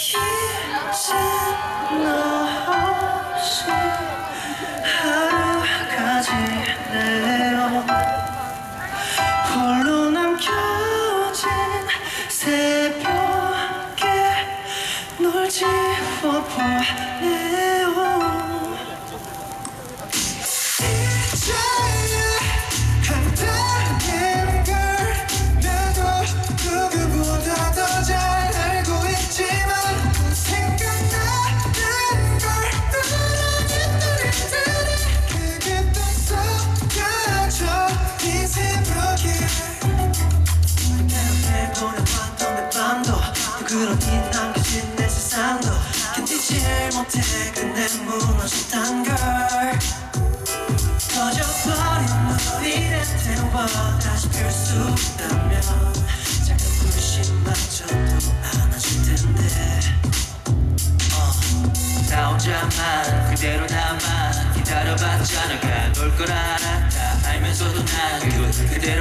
이제 너 없이 하루가 지내요. 홀로 남겨진 새벽에 널 지워보내 끝내 무너졌단 걸 꺼져버린 우리를 태워 다시 필수 있다면 작은 불씨마저도 안아줄 텐데 어. 나 혼자만 그대로 나만 기다려봤잖아 가놀 걸 알았다 알면서도 난 그, 그대로야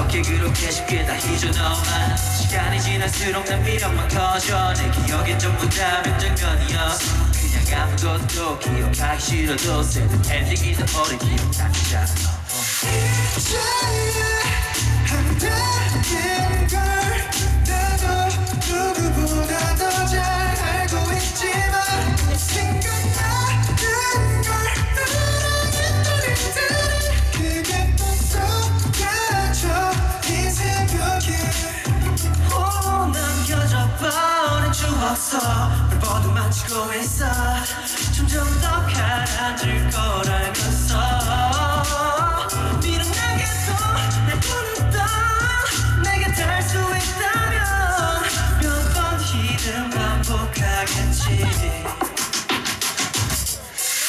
어떻게 그렇게 쉽게 다 잊어 너만 시간이 지날수록 난 미련만 커져 내 기억엔 전부 다 명장면이었어 그냥 아무것도 기억하기 싫어도 새는 엔딩이든 오래 기억나자 한다는 마치고 있어. 점점 더 가라앉을 걸 알면서. 미련하게도 날 보냈던 내게 닿을 수 있다면 몇 번 이름 반복하겠지.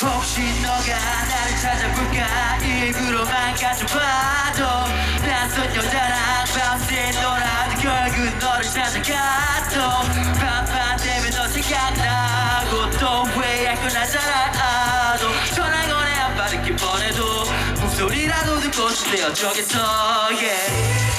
혹시 너가 찾아볼까? 일부러만 가져봐도 낯선 여자랑 밤새 놀아도 결국 너를 찾아가도 밤밤 되면 너 생각나고 또 후회할 건 알잖아 도 전화 거네 안 받을게 뻔해도 목소리라도 듣고 싶대요 저기서 yeah.